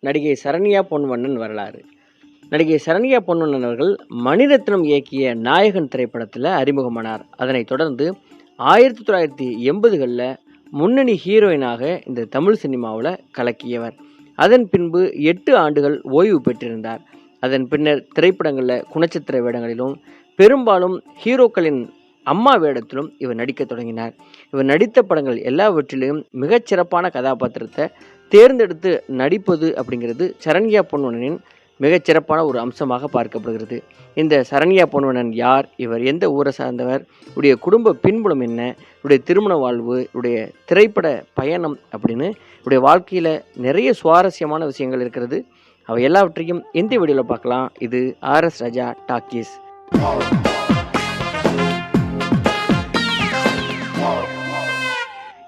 நடிகை சரண்யா பொன்வண்ணன் வரலாறு. நடிகை சரண்யா பொன்வண்ணன் அவர்கள் மணிரத்னம் இயக்கிய நாயகன் திரைப்படத்தில் அறிமுகமானார். அதனைத் தொடர்ந்து ஆயிரத்தி தொள்ளாயிரத்தி எண்பதுகளில் முன்னணி ஹீரோயினாக இந்த தமிழ் சினிமாவில் கலக்கியவர். அதன் பின்பு எட்டு ஆண்டுகள் ஓய்வு பெற்றிருந்தார். அதன் பின்னர் திரைப்படங்களில் குணச்சித்திர வேடங்களிலும் பெரும்பாலும் ஹீரோக்களின் அம்மா வேடத்திலும் இவர் நடிக்க தொடங்கினார். இவர் நடித்த படங்கள் எல்லாவற்றிலும் மிகச்சிறப்பான கதாபாத்திரத்தை தேர்ந்தெடுத்து நடிப்பது அப்படிங்கிறது சரண்யா பொன்வனனின் மிகச்சிறப்பான ஒரு அம்சமாக பார்க்கப்படுகிறது. இந்த சரண்யா பொன்வனன் யார்? இவர் எந்த ஊரை சார்ந்தவர்? இவருடைய குடும்ப பின்புலம் என்ன? இவருடைய திருமண வாழ்வு இவருடைய திரைப்பட பயணம் அப்படின்னு இவருடைய வாழ்க்கையில் நிறைய சுவாரஸ்யமான விஷயங்கள் இருக்கிறது. அவை எல்லாவற்றையும் இந்த வீடியோவில் பார்க்கலாம். இது ஆர்எஸ் ராஜா டாக்கீஸ்.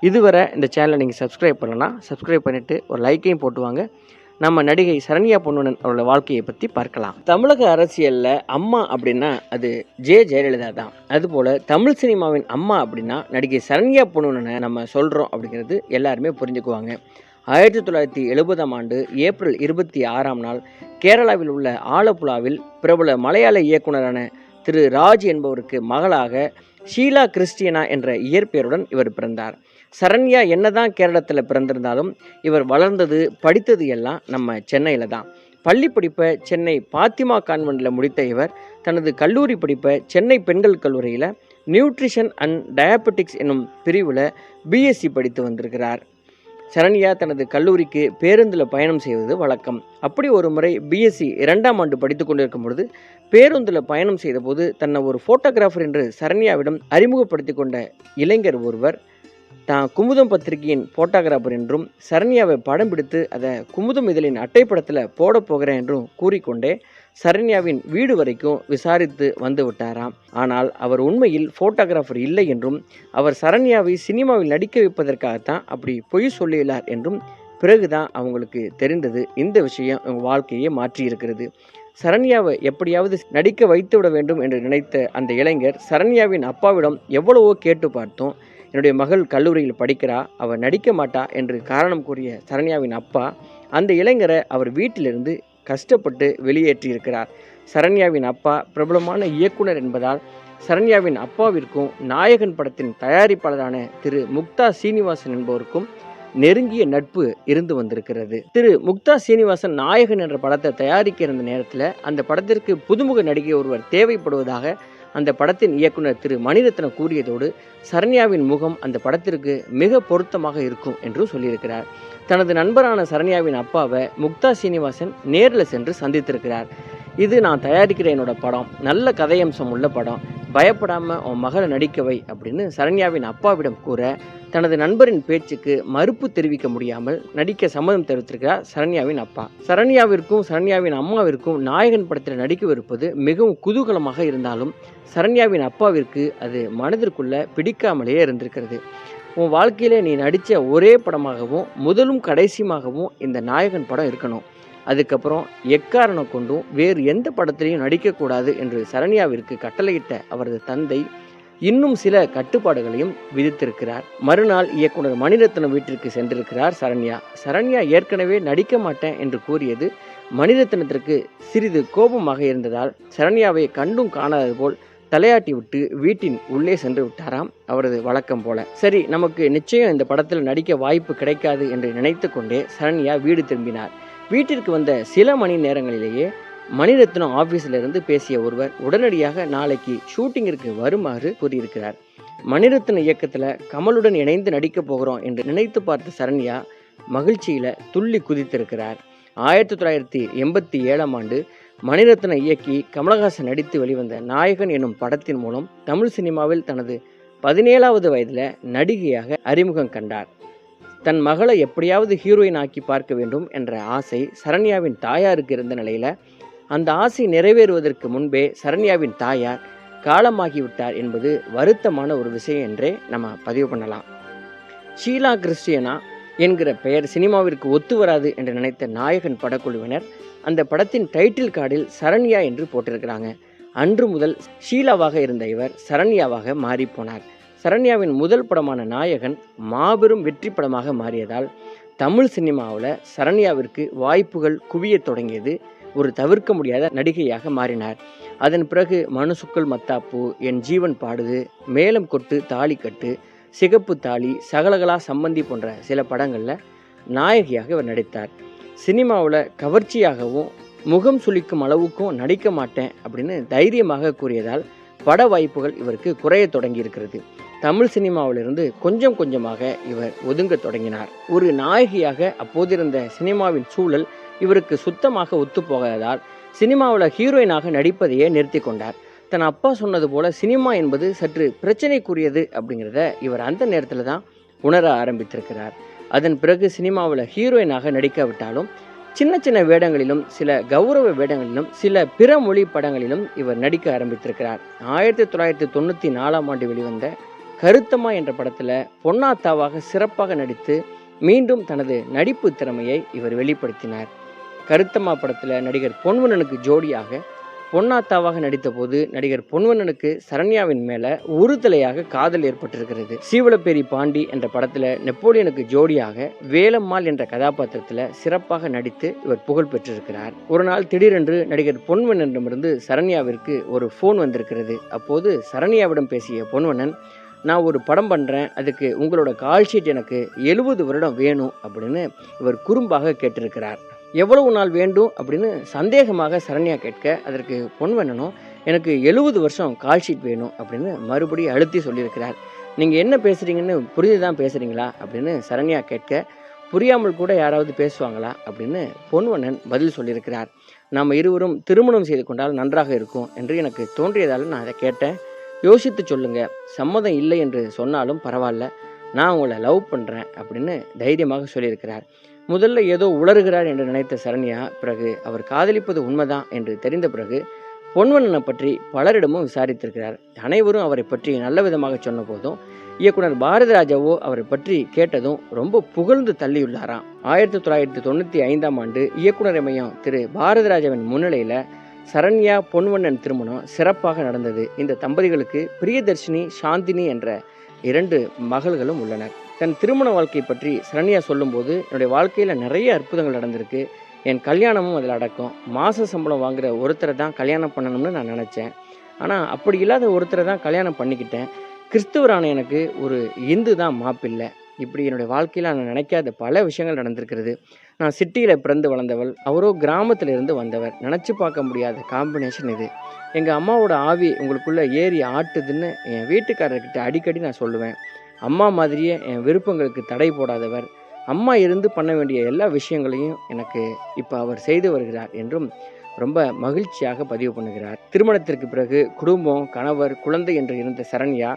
இதுவரை இந்த சேனலை நீங்கள் சப்ஸ்கிரைப் பண்ணலன்னா சப்ஸ்கிரைப் பண்ணிவிட்டு ஒரு லைக்கையும் போட்டுவாங்க. நம்ம நடிகை சரண்யா பொன்னுடன் அவரோட வாழ்க்கையை பற்றி பார்க்கலாம். தமிழக அரசியலில் அம்மா அப்படின்னா அது ஜே ஜெயலலிதா தான். அதுபோல் தமிழ் சினிமாவின் அம்மா அப்படின்னா நடிகை சரண்யா பொன்னுடனை நம்ம சொல்கிறோம் அப்படிங்கிறது எல்லாருமே புரிஞ்சுக்குவாங்க. ஆயிரத்தி தொள்ளாயிரத்தி எழுபதாம் ஆண்டு ஏப்ரல் இருபத்தி ஆறாம் நாள் கேரளாவில் உள்ள ஆலப்புழாவில் பிரபல மலையாள இயக்குனரான திரு ராஜ் என்பவருக்கு மகளாக ஷீலா கிறிஸ்டியனா என்ற இயற்பெயருடன் இவர் பிறந்தார். சரண்யா என்னதான் கேரளத்தில் பிறந்திருந்தாலும் இவர் வளர்ந்தது படித்தது எல்லாம் நம்ம சென்னையில் தான். பள்ளி படிப்பை சென்னை பாத்திமா கான்வென்ட்டில் முடித்த இவர் தனது கல்லூரி படிப்பை சென்னை பெண்கள் கல்லூரியில் நியூட்ரிஷன் அண்ட் டயபெட்டிக்ஸ் என்னும் பிரிவில் பிஎஸ்சி படித்து வந்திருக்கிறார். சரண்யா தனது கல்லூரிக்கு பேருந்தில் பயணம் செய்வது வழக்கம். அப்படி ஒரு முறை பிஎஸ்சி இரண்டாம் ஆண்டு படித்து கொண்டிருக்கும் பொழுது பேருந்தில் பயணம் செய்தபோது தன்னை ஒரு ஃபோட்டோகிராஃபர் என்று சரண்யாவிடம் அறிமுகப்படுத்தி கொண்ட இளைஞர் ஒருவர் தான் குமுதம் பத்திரிகையின் ஃபோட்டோகிராஃபர் என்றும் சரண்யாவை படம் பிடித்து அதை குமுதம் இதழின் அட்டைப்படத்தில் போட போகிறேன் என்றும் கூறிக்கொண்டே சரண்யாவின் வீடு வரைக்கும் விசாரித்து வந்து விட்டாராம். ஆனால் அவர் உண்மையில் ஃபோட்டோகிராஃபர் இல்லை என்றும் அவர் சரண்யாவை சினிமாவில் நடிக்க வைப்பதற்காகத்தான் அப்படி பொய் சொல்லியுள்ளார் என்றும் பிறகுதான் அவங்களுக்கு தெரிந்தது. இந்த விஷயம் அவங்க வாழ்க்கையை மாற்றி இருக்கிறது சரண்யாவை எப்படியாவது நடிக்க வைத்து விட வேண்டும் என்று நினைத்த அந்த இளைஞர் சரண்யாவின் அப்பாவிடம் எவ்வளவோ கேட்டு பார்த்தோம். என்னுடைய மகள் கல்லூரியில் படிக்கிறா அவள் நடிக்க மாட்டா என்று காரணம் கூறிய சரண்யாவின் அப்பா அந்த இளைஞரை அவர் வீட்டிலிருந்து கஷ்டப்பட்டு வெளியேற்றியிருக்கிறார். சரண்யாவின் அப்பா பிரபலமான இயக்குனர் என்பதால் சரண்யாவின் அப்பாவிற்கும் நாயகன் படத்தின் தயாரிப்பாளரான திரு முக்தா சீனிவாசன் என்பவருக்கும் நெருங்கிய நட்பு இருந்து வந்திருக்கிறது. திரு முக்தா சீனிவாசன் நாயகன் என்ற படத்தை தயாரிக்க இருந்த நேரத்தில் அந்த படத்திற்கு புதுமுக நடிகை ஒருவர் தேவைப்படுவதாக அந்த படத்தின் இயக்குனர் திரு மணிரத்னம் கூறியதோடு சரண்யாவின் முகம் அந்த படத்திற்கு மிக பொருத்தமாக இருக்கும் என்றும் சொல்லியிருக்கிறார். தனது நண்பரான சரண்யாவின் அப்பாவை முக்தா சீனிவாசன் நேரில் சென்று சந்தித்திருக்கிறார். இது நான் தயாரிக்கிற என்னோட படம். நல்ல கதையம்சம் உள்ள படம். பயப்படாமல் உன் மகளை நடிக்கவை அப்படின்னு சரண்யாவின் அப்பாவிடம் கூற தனது நண்பரின் பேச்சுக்கு மறுப்பு தெரிவிக்க முடியாமல் நடிக்க சம்மதம் தெரிவித்திருக்கிறார் சரண்யாவின் அப்பா. சரண்யாவிற்கும் சரண்யாவின் அம்மாவிற்கும் நாயகன் படத்தில் நடிக்கவிருப்பது மிகவும் குதூகலமாக இருந்தாலும் சரண்யாவின் அப்பாவிற்கு அது மனதிற்குள்ள பிடிக்காமலேயே இருந்திருக்கிறது. உன் வாழ்க்கையில் நீ நடித்த ஒரே படமாகவும் முதலும் கடைசியுமாகவும் இந்த நாயகன் படம் இருக்கணும். அதுக்கப்புறம் எக்காரணம் கொண்டும் வேறு எந்த படத்திலையும் நடிக்கக்கூடாது என்று சரண்யாவிற்கு கட்டளையிட்ட அவரது தந்தை இன்னும் சில கட்டுப்பாடுகளையும் விதித்திருக்கிறார். மறுநாள் இயக்குனர் மணிரத்னம் வீட்டிற்கு சென்றிருக்கிறார் சரண்யா. சரண்யா ஏற்கனவே நடிக்க மாட்டேன் என்று கூறியது மணிரத்னத்திற்கு சிறிது கோபமாக இருந்ததால் சரண்யாவை கண்டும் காணாதது போல் தலையாட்டி விட்டு வீட்டின் உள்ளே சென்று விட்டாராம் அவரது வழக்கம் போல. சரி நமக்கு நிச்சயம் இந்த படத்தில் நடிக்க வாய்ப்பு கிடைக்காது என்று நினைத்து கொண்டே சரண்யா வீடு திரும்பினார். வீட்டிற்கு வந்த சில மணி நேரங்களிலேயே மணிரத்னம் ஆஃபீஸில் இருந்து பேசிய ஒருவர் உடனடியாக நாளைக்கு ஷூட்டிங்கிற்கு வருமாறு கூறியிருக்கிறார். மணிரத்ன இயக்கத்தில் கமலுடன் இணைந்து நடிக்கப் போகிறோம் என்று நினைத்து பார்த்த சரண்யா மகிழ்ச்சியில் துள்ளி குதித்திருக்கிறார். ஆயிரத்தி தொள்ளாயிரத்தி எண்பத்தி ஏழாம் ஆண்டு மணிரத்ன இயக்கி கமலஹாசன் நடித்து வெளிவந்த நாயகன் என்னும் படத்தின் மூலம் தமிழ் சினிமாவில் தனது பதினேழாவது வயதில் நடிகையாக அறிமுகம் கண்டார். தன் மகளை எப்படியாவது ஹீரோயின் ஆக்கி பார்க்க வேண்டும் என்ற ஆசை சரண்யாவின் தாயாருக்கு இருந்த நிலையில் அந்த ஆசை நிறைவேறுவதற்கு முன்பே சரண்யாவின் தாயார் காலமாகிவிட்டார் என்பது வருத்தமான ஒரு விஷயம் என்றே நம்ம பதிவு பண்ணலாம். ஷீலா கிறிஸ்டியனா என்கிற பெயர் சினிமாவிற்கு ஒத்து வராது என்று நினைத்த நாயகன் படக்குழுவினர் அந்த படத்தின் டைட்டில் கார்டில் சரண்யா என்று போட்டிருக்கிறாங்க. அன்று முதல் ஷீலாவாக இருந்த இவர் சரண்யாவாக மாறிப்போனார் சரண்யாவின் முதல் படமான நாயகன் மாபெரும் வெற்றி படமாக மாறியதால் தமிழ் சினிமாவில் சரண்யாவிற்கு வாய்ப்புகள் குவியத் தொடங்கியது ஒரு தவிர்க்க முடியாத நடிகையாக மாறினார். அதன் பிறகு மனுசுக்கள் மத்தாப்பு என் ஜீவன் பாடுது மேலம் கொட்டு தாலி கட்டு சிகப்பு தாலி சகலகலா சம்பந்தி போன்ற சில படங்களில் நாயகியாக இவர் நடித்தார். சினிமாவில் கவர்ச்சியாகவும் முகம் சுளிக்கும் அளவுக்கும் நடிக்க மாட்டேன் அப்படின்னு தைரியமாக கூறியதால் பட வாய்ப்புகள் இவருக்கு குறையத் தொடங்கி இருக்கிறது தமிழ் சினிமாவிலிருந்து கொஞ்சம் கொஞ்சமாக இவர் ஒதுங்க தொடங்கினார். ஒரு நாயகியாக அப்போதிருந்த சினிமாவின் சூழல் இவருக்கு சுத்தமாக ஒத்துப்போகாததால் சினிமாவில் ஹீரோயினாக நடிப்பதையே நிறுத்தி கொண்டார். தன் அப்பா சொன்னது போல சினிமா என்பது சற்று பிரச்சனைக்குரியது அப்படிங்கிறத இவர் அந்த நேரத்தில் தான் உணர ஆரம்பித்திருக்கிறார். அதன் பிறகு சினிமாவில் ஹீரோயினாக நடிக்காவிட்டாலும் சின்ன சின்ன வேடங்களிலும் சில கௌரவ வேடங்களிலும் சில பிற மொழி படங்களிலும் இவர் நடிக்க ஆரம்பித்திருக்கிறார். ஆயிரத்தி தொள்ளாயிரத்தி தொண்ணூற்றி நாலாம் ஆண்டு வெளிவந்த கருத்தம்மா என்ற படத்தில் பொன்னாத்தாவாக சிறப்பாக நடித்து மீண்டும் தனது நடிப்பு திறமையை இவர் வெளிப்படுத்தினார். கருத்தம்மா படத்தில் நடிகர் பொன்வனனுக்கு ஜோடியாக பொன்னாத்தாவாக நடித்தபோது நடிகர் பொன்வனனுக்கு சரண்யாவின் மேலே உறுதலையாக காதல் ஏற்பட்டிருக்கிறது. சீவலப்பேரி பாண்டி என்ற படத்தில் நெப்போலியனுக்கு ஜோடியாக வேலம்மாள் என்ற கதாபாத்திரத்தில் சிறப்பாக நடித்து இவர் புகழ் பெற்றிருக்கிறார். ஒரு நாள் திடீரென்று நடிகர் பொன்வனனிடமிருந்து சரண்யாவிற்கு ஒரு ஃபோன் வந்திருக்கிறது. அப்போது சரண்யாவிடம் பேசிய பொன்வனன் நான் ஒரு படம் பண்ணுறேன் அதுக்கு உங்களோட கால் ஷீட் எனக்கு எழுபது வருடம் வேணும் அப்படின்னு இவர் குறும்பாக கேட்டிருக்கிறார். எவ்வளவு நாள் வேண்டும் அப்படின்னு சந்தேகமாக சரண்யா கேட்க அதற்கு பொன்வண்ணனும் எனக்கு எழுபது வருஷம் கால் ஷீட் வேணும் அப்படின்னு மறுபடியும் அழுத்தி சொல்லியிருக்கிறார். நீங்கள் என்ன பேசுகிறீங்கன்னு புரிஞ்சு தான் பேசுகிறீங்களா அப்படின்னு சரண்யா கேட்க புரியாமல் கூட யாராவது பேசுவாங்களா? அப்படின்னு பொன்வண்ணன் பதில் சொல்லியிருக்கிறார். நாம் இருவரும் திருமணம் செய்து கொண்டால் நன்றாக இருக்கும் என்று எனக்கு தோன்றியதால் நான் அதை கேட்டேன். யோசித்து சொல்லுங்க. சம்மதம் இல்லை என்று சொன்னாலும் பரவாயில்ல. நான் உங்களை லவ் பண்ணுறேன் அப்படின்னு தைரியமாக சொல்லியிருக்கிறார். முதல்ல ஏதோ உளறுகிறார் என்று நினைத்த சரண்யா பிறகு அவர் காதலிப்பது உண்மைதான் என்று தெரிந்த பிறகு பொன்வண்ணனை பற்றி பலரிடமும் விசாரித்திருக்கிறார். அனைவரும் அவரை பற்றி நல்ல விதமாக சொன்ன போதும் இயக்குனர் பாரதிராஜாவோ அவரை பற்றி கேட்டதும் ரொம்ப புகழ்ந்து தள்ளியுள்ளாராம். ஆயிரத்தி தொள்ளாயிரத்தி தொண்ணூற்றி ஐந்தாம் ஆண்டு இயக்குனர் மையம் திரு பாரதிராஜாவின் முன்னிலையில் சரண்யா பொன்வண்ணன் திருமணம் சிறப்பாக நடந்தது. இந்த தம்பதிகளுக்கு பிரியதர்ஷினி சாந்தினி என்ற இரண்டு மகள்களும் உள்ளனர் தன் திருமண வாழ்க்கை பற்றி சரண்யா சொல்லும்போது என்னுடைய வாழ்க்கையில் நிறைய அற்புதங்கள் நடந்திருக்கு. என் கல்யாணமும் அதில் அடக்கம். மாத சம்பளம் வாங்குகிற ஒருத்தரை தான் கல்யாணம் பண்ணணும்னு நான் நினச்சேன். ஆனால் அப்படி இல்லாத ஒருத்தரை தான் கல்யாணம் பண்ணிக்கிட்டேன். கிறிஸ்துவரான எனக்கு ஒரு இந்து தான் மாப்பிள்ளை. இப்படி என்னுடைய வாழ்க்கையில் நான் நினைக்காத பல விஷயங்கள் நடந்திருக்கிறது. நான் சிட்டியில் பிறந்து வளர்ந்தவள். அவரோ கிராமத்தில் இருந்து வந்தவர். நினச்சி பார்க்க முடியாத காம்பினேஷன் இது. எங்கள் அம்மாவோட ஆவி உங்களுக்குள்ளே ஏறி ஆட்டுதுன்னு என் வீட்டுக்காரர்கிட்ட அடிக்கடி நான் சொல்லுவேன். அம்மா மாதிரியே என் விருப்பங்களுக்கு தடை போடாதவர். அம்மா இருந்து பண்ண வேண்டிய எல்லா விஷயங்களையும் எனக்கு இப்போ அவர் செய்து வருகிறார் என்றும் ரொம்ப மகிழ்ச்சியாக பதிவு பண்ணுகிறார். திருமணத்திற்கு பிறகு குடும்பம் கணவர் குழந்தை என்று இருந்த சரண்யா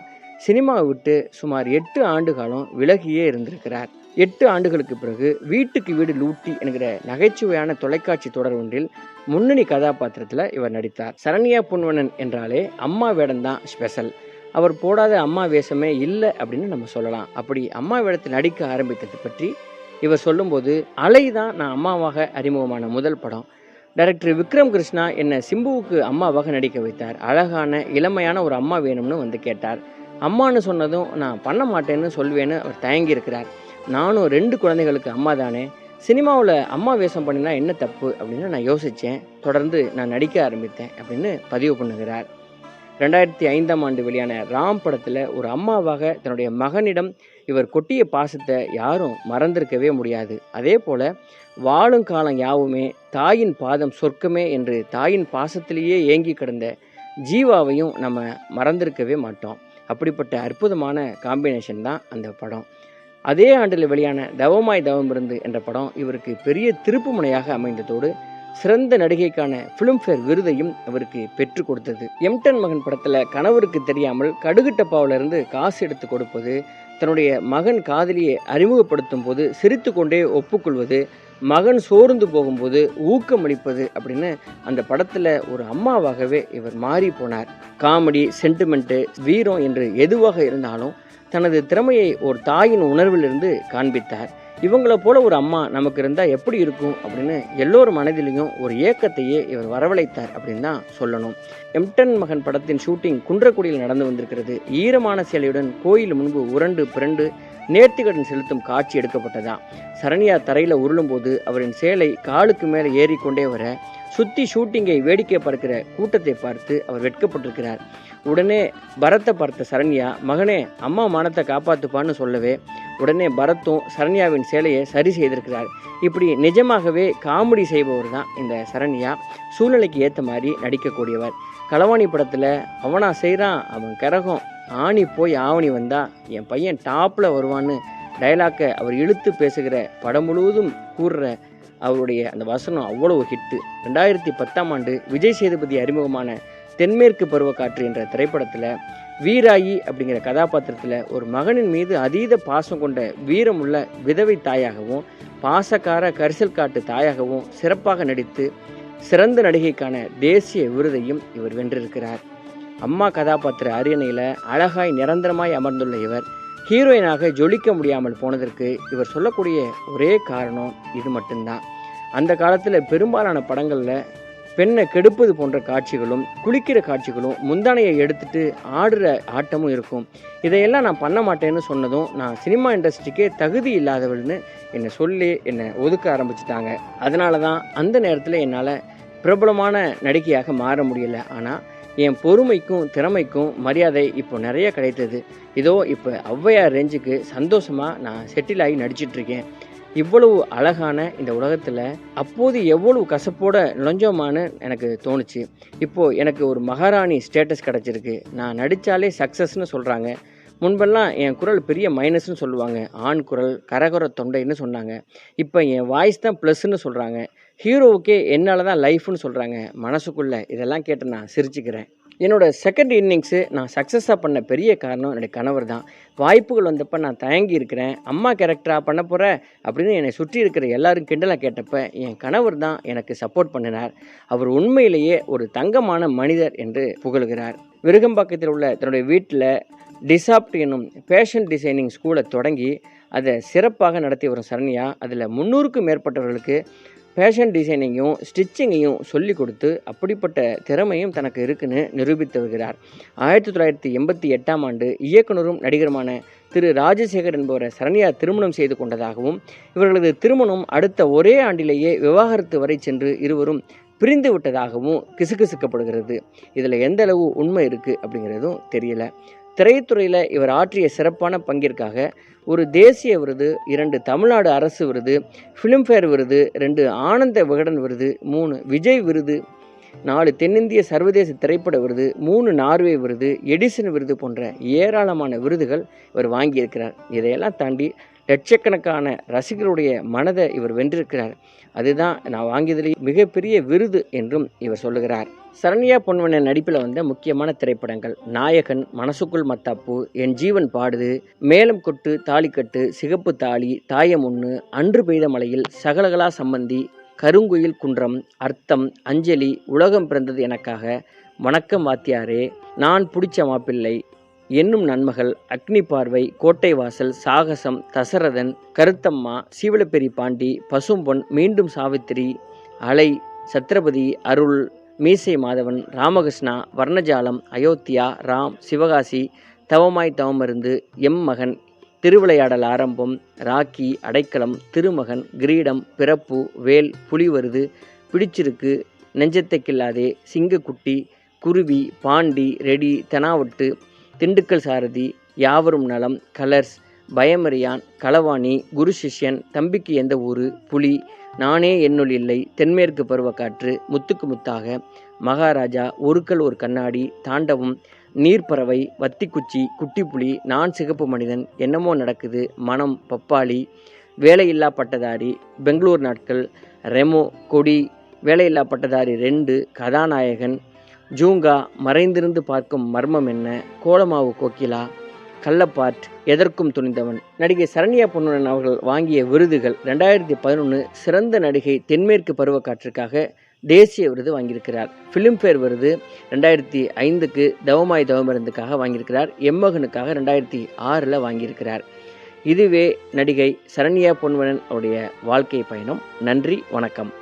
சினிமாவை விட்டு சுமார் எட்டு ஆண்டு காலம் விலகியே இருந்திருக்கிறார். எட்டு ஆண்டுகளுக்கு பிறகு வீட்டுக்கு வீடு லூட்டி என்கிற நகைச்சுவையான தொலைக்காட்சி தொடர் ஒன்றில் முன்னணி கதாபாத்திரத்தில் இவர் நடித்தார். சரண்யா பொன்வனன் என்றாலே அம்மா வேடம்தான் ஸ்பெஷல் அவர் போடாத அம்மா வேஷமே இல்லை அப்படின்னு நம்ம சொல்லலாம். அப்படி அம்மா வேடத்தில் நடிக்க ஆரம்பித்தது பற்றி இவர் சொல்லும்போது அலை தான் நான் அம்மாவாக அறிமுகமான முதல் படம். டைரக்டர் விக்ரம் கிருஷ்ணா என்னை சிம்புவுக்கு அம்மாவாக நடிக்க வைத்தார். அழகான இளமையான ஒரு அம்மா வேணும்னு வந்து கேட்டார். அம்மான்னு சொன்னதும் நான் பண்ண மாட்டேன்னு சொல்வேன்னு அவர் தயங்கி இருக்கிறார் நானும் ரெண்டு குழந்தைகளுக்கு அம்மா தானே. சினிமாவில் அம்மா வேஷம் பண்ணினா என்ன தப்பு அப்படின்னு நான் யோசித்தேன் தொடர்ந்து நான் நடிக்க ஆரம்பித்தேன் அப்படின்னு பதிவு பண்ணுகிறார். ரெண்டாயிரத்தி ஐந்தாம் ஆண்டு வெளியான ராம் படத்தில் ஒரு அம்மாவாக தன்னுடைய மகனிடம் இவர் கொட்டிய பாசத்தை யாரும் மறந்திருக்கவே முடியாது. அதே போல் வாழும் காலம் யாவுமே தாயின் பாதம் சொர்க்கமே என்று தாயின் பாசத்திலேயே ஏங்கி கிடந்த ஜீவாவையும் நம்ம மறந்திருக்கவே மாட்டோம். அப்படிப்பட்ட அற்புதமான காம்பினேஷன் தான் அந்த படம். அதே ஆண்டில் வெளியான தவமாய் தவம் இருந்து என்ற படம் இவருக்கு பெரிய திருப்பு முனையாக அமைந்ததோடு சிறந்த நடிகைக்கான ஃபிலிம்ஃபேர் விருதையும் அவருக்கு பெற்று கொடுத்தது. எம்டன் மகன் படத்தில் கணவருக்கு தெரியாமல் கடுகுட்டப்பாவிலிருந்து காசு எடுத்து கொடுப்பது தன்னுடைய மகன் காதலியை அறிமுகப்படுத்தும் போது சிரித்து கொண்டே ஒப்புக்கொள்வது மகன் சோர்ந்து போகும்போது ஊக்கமளிப்பது அப்படின்னு அந்த படத்தில் ஒரு அம்மாவாகவே இவர் மாறி போனார். காமெடி சென்டிமெண்ட்டு வீரம் என்று எதுவாக இருந்தாலும் தனது திறமையை ஒரு தாயின் உணர்விலிருந்து காண்பித்தார். இவங்கள போல ஒரு அம்மா நமக்கு இருந்தால் எப்படி இருக்கும் அப்படின்னு எல்லோர் மனதிலையும் ஒரு ஏக்கத்தையே இவர் வரவழைத்தார் அப்படின்னு தான் சொல்லணும். எம்டன் மகன் படத்தின் ஷூட்டிங் குன்றக்குடியில் நடந்து வந்திருக்கிறது. ஈரமான சேலையுடன் கோயில் முன்பு உரண்டு பிறண்டு நேர்த்திகடன் செலுத்தும் காட்சி எடுக்கப்பட்டதா? சரண்யா தரையில் உருளும்போது அவரின் சேலை காலுக்கு மேலே ஏறிக்கொண்டே வர சுற்றி ஷூட்டிங்கை வேடிக்கை பார்க்கிற கூட்டத்தை பார்த்து அவர் வெட்கப்பட்டிருக்கிறார். உடனே பரத்தை பார்த்த சரண்யா மகனே அம்மா மானத்தை காப்பாற்றுப்பான்னு சொல்லவே. உடனே பரத்தும் சரண்யாவின் சேலையை சரி செய்திருக்கிறார். இப்படி நிஜமாகவே காமெடி செய்பவர் தான் இந்த சரண்யா. சூழ்நிலைக்கு ஏற்ற மாதிரி நடிக்கக்கூடியவர். களவாணி படத்தில் அவனா செய்கிறான் அவன் கரகம். ஆணி போய் ஆவணி வந்தா என் பையன் டாப்பில் வருவான்னு டைலாக்கை அவர் இழுத்து பேசுகிற படம் முழுவதும் கூறுற அவருடைய அந்த வசனம் அவ்வளவு ஹிட்டு ரெண்டாயிரத்தி பத்தாம் ஆண்டு விஜய் சேதுபதி அறிமுகமான தென்மேற்கு பருவக்காற்று என்ற திரைப்படத்தில் வீராயி அப்படிங்கிற கதாபாத்திரத்தில் ஒரு மகனின் மீது அதீத பாசம் கொண்ட வீரமுள்ள விதவை தாயாகவும் பாசக்கார கரிசல் காட்டு தாயாகவும் சிறப்பாக நடித்து சிறந்த நடிகைக்கான தேசிய விருதையும் இவர் வென்றிருக்கிறார். அம்மா கதாபாத்திர அரியணையில் அழகாய் நிரந்தரமாய் அமர்ந்துள்ள இவர் ஹீரோயினாக ஜொலிக்க முடியாமல் போனதற்கு இவர் சொல்லக்கூடிய ஒரே காரணம் இது மட்டும்தான். அந்த காலத்தில் பெரும்பாலான படங்களில் பெண்ணை கெடுப்பது போன்ற காட்சிகளும் குளிக்கிற காட்சிகளும் முந்தானையை எடுத்துட்டு ஆடுற ஆட்டமும் இருக்கும். இதையெல்லாம் நான் பண்ண மாட்டேன்னு சொன்னதும் நான் சினிமா இண்டஸ்ட்ரிக்கே தகுதி இல்லாதவள்னு என்னை சொல்லி என்னை ஒதுக்க ஆரம்பிச்சிட்டாங்க. அதனால தான் அந்த நேரத்தில் என்னால் பிரபலமான நடிகையாக மாற முடியல. ஆனால் என் பொறுமைக்கும் திறமைக்கும் மரியாதை இப்போ நிறைய கிடைத்தது. இதோ இப்போ ஔவையார் ரேஞ்சுக்கு சந்தோஷமாக நான் செட்டில் ஆகி நடிச்சிட்டு இருக்கேன் இவ்வளவு அழகான இந்த உலகத்தில் அப்போது எவ்வளவு கசப்போட நுழைஞ்சோமான்னு எனக்கு தோணுச்சு. இப்போது எனக்கு ஒரு மகாராணி ஸ்டேட்டஸ் கிடச்சிருக்கு. நான் நடித்தாலே சக்ஸஸ்னு சொல்கிறாங்க முன்பெல்லாம் என் குரல் பெரிய மைனஸ்னு சொல்லுவாங்க. ஆண் குரல் கரகர தொண்டைன்னு சொன்னாங்க. இப்போ என் வாய்ஸ் தான் ப்ளஸ்ன்னு சொல்கிறாங்க ஹீரோவுக்கே என்னால் தான் லைஃப்னு சொல்கிறாங்க மனசுக்குள்ளே. இதெல்லாம் கேட்டு நான் சிரிச்சுக்கிறேன். என்னோட செகண்ட் இன்னிங்ஸு நான் சக்ஸஸாக பண்ண பெரிய காரணம் என்னுடைய கணவர் தான். வாய்ப்புகள் வந்தப்போ நான் தயங்கி இருக்கிறேன். அம்மா கேரக்டராக பண்ண போகிற அப்படின்னு என்னை சுற்றி இருக்கிற எல்லாரும் கிண்டலாக கேட்டப்ப என் கணவர் தான் எனக்கு சப்போர்ட் பண்ணினார். அவர் உண்மையிலேயே ஒரு தங்கமான மனிதர் என்று புகழ்கிறார். விருகம்பாக்கத்தில் உள்ள தன்னுடைய வீட்டில் டிசாப்ட் என்னும் ஃபேஷன் டிசைனிங் ஸ்கூலை தொடங்கி அதை சிறப்பாக நடத்தி வரும் சரண்யா அதில் முந்நூறுக்கும் மேற்பட்டவர்களுக்கு ஃபேஷன் டிசைனிங்கையும் ஸ்டிச்சிங்கையும் சொல்லி கொடுத்து அப்படிப்பட்ட திறமையும் தனக்கு இருக்குன்னு நிரூபித்து வருகிறார். ஆயிரத்தி தொள்ளாயிரத்தி எண்பத்தி எட்டாம் ஆண்டு இயக்குனரும் நடிகருமான திரு ராஜசேகர் என்பவரை சரண்யா திருமணம் செய்து கொண்டதாகவும் இவர்களது திருமணம் அடுத்த ஒரே ஆண்டிலேயே விவாகரத்து வரை சென்று இருவரும் பிரிந்து விட்டதாகவும் கிசுகிசுக்கப்படுகிறது. இதில் எந்த அளவு உண்மை இருக்குது அப்படிங்கிறதும் தெரியல. திரைத்துறையில் இவர் ஆற்றிய சிறப்பான பங்கிற்காக ஒரு தேசிய விருது இரண்டு தமிழ்நாடு அரசு விருது ஃபிலிம்ஃபேர் விருது ரெண்டு ஆனந்த விகடன் விருது மூணு விஜய் விருது நாலு தென்னிந்திய சர்வதேச திரைப்பட விருது மூணு நார்வே விருது எடிசன் விருது போன்ற ஏராளமான விருதுகள் இவர் வாங்கியிருக்கிறார். இதையெல்லாம் தாண்டி லட்சக்கணக்கான ரசிகர்களுடைய மனதை இவர் வென்றிருக்கிறார். அதுதான் நான் வாங்கியதிலே மிகப்பெரிய விருது என்றும் இவர் சொல்லுகிறார். சரண்யா பொன்வனன் நடிப்பில் வந்த முக்கியமான திரைப்படங்கள் நாயகன் மனசுக்குள் மத்தாப்பு என் ஜீவன் பாடுது மேலம் கொட்டு தாலிக்கட்டு சிகப்பு தாலி தாயம் ஒன்று அன்று பெய்த மலையில் சகலகலா சம்பந்தி கருங்குயில் குன்றம் அர்த்தம் அஞ்சலி உலகம் பிறந்தது எனக்காக வணக்கம் வாத்தியாரே நான் பிடிச்ச மாப்பிள்ளை என்னும் நன்மகள் அக்னி பார்வை கோட்டை வாசல் சாகசம் தசரதன் கருத்தம்மா சீவலப்பெரி பாண்டி பசும்பொன் மீண்டும் சாவித்திரி அலை சத்ரபதி அருள் மீசை மாதவன் ராமகிருஷ்ணா வர்ணஜாலம் அயோத்தியா ராம் சிவகாசி தவமாய் தவமருந்து எம் மகன் திருவிளையாடல் ஆரம்பம் ராக்கி அடைக்கலம் திருமகன் கிரீடம் பிறப்பு வேல் புலிவருது பிடிச்சிருக்கு நெஞ்சத்தைக்கில்லாதே சிங்கக்குட்டி குருவி பாண்டி ரெடி தெனாவட்டு திண்டுக்கல் சாரதி யாவரும் நலம் கலர்ஸ் பயமறியான் களவாணி குரு சிஷ்யன் தம்பிக்கு எந்த ஊரு புலி நானே என்னுள் இல்லை தென்மேற்கு பருவக்காற்று முத்துக்கு முத்தாக மகாராஜா ஒருக்கல் ஒரு கண்ணாடி தாண்டவம் நீர்ப்பறவை வத்திக்குச்சி குட்டிப்புலி நான் சிகப்பு மனிதன் என்னமோ நடக்குது மனம் பப்பாளி வேலையில்லா பட்டதாரி பெங்களூர் நாட்கள் ரெமோ கொடி வேலையில்லா பட்டதாரி ரெண்டு கதாநாயகன் ஜூங்கா மறைந்திருந்து பார்க்கும் மர்மம் என்ன? கோலமாவு கோகிலா? கள்ளப்பாட் எதற்கும் துணிந்தவன். நடிகை சரண்யா பொன்னுடன் அவர்கள் வாங்கிய விருதுகள் ரெண்டாயிரத்தி பதினொன்று சிறந்த நடிகை தென்மேற்கு பருவக்காற்றுக்காக தேசிய விருது வாங்கியிருக்கிறார். ஃபிலிம்ஃபேர் விருது ரெண்டாயிரத்தி ஐந்துக்கு தவமாய் தவமருந்துக்காக வாங்கியிருக்கிறார். எம்மகனுக்காக ரெண்டாயிரத்தி ஆறில் வாங்கியிருக்கிறார். இதுவே நடிகை சரண்யா பொன்வனன் அவருடைய வாழ்க்கை பயணம். நன்றி வணக்கம்.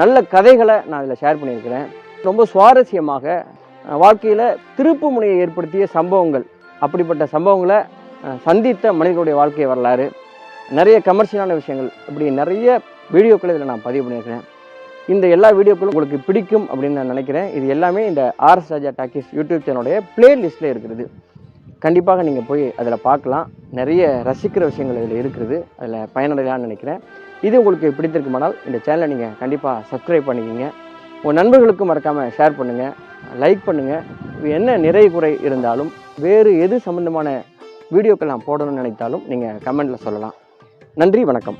நல்ல கதைகளை நான் இதில் ஷேர் பண்ணியிருக்கிறேன். ரொம்ப சுவாரஸ்யமாக வாழ்க்கையில் திருப்பு முனையை ஏற்படுத்திய சம்பவங்கள் அப்படிப்பட்ட சம்பவங்களை சந்தித்த மனிதர்களுடைய வாழ்க்கை வரலாறு நிறைய கமர்ஷியலான விஷயங்கள் இப்படி நிறைய வீடியோக்களை இதில் நான் பதிவு பண்ணியிருக்கிறேன். இந்த எல்லா வீடியோக்களும் உங்களுக்கு பிடிக்கும் அப்படின்னு நான் நினைக்கிறேன். இது எல்லாமே இந்த ஆர்எஸ் ராஜா டாக்கிஸ் யூடியூப் சேனலுடைய பிளேலிஸ்ட்டில் இருக்கிறது. கண்டிப்பாக நீங்கள் போய் அதில் பார்க்கலாம். நிறைய ரசிக்கிற விஷயங்கள் இதில் இருக்கிறது. அதில் பயனடையலாம்னு நினைக்கிறேன். இது உங்களுக்கு பிடித்திருக்குமானால் இந்த சேனலை நீங்கள் கண்டிப்பாக சப்ஸ்கிரைப் பண்ணிக்கிங்க. உங்கள் நண்பர்களுக்கும் மறக்காமல் ஷேர் பண்ணுங்கள் லைக் பண்ணுங்கள் என்ன நிறை குறை இருந்தாலும் வேறு எது சம்மந்தமான வீடியோக்கள் நான் போடணும்னு நினைத்தாலும் நீங்கள் கமெண்ட்டில் சொல்லலாம். நன்றி வணக்கம்.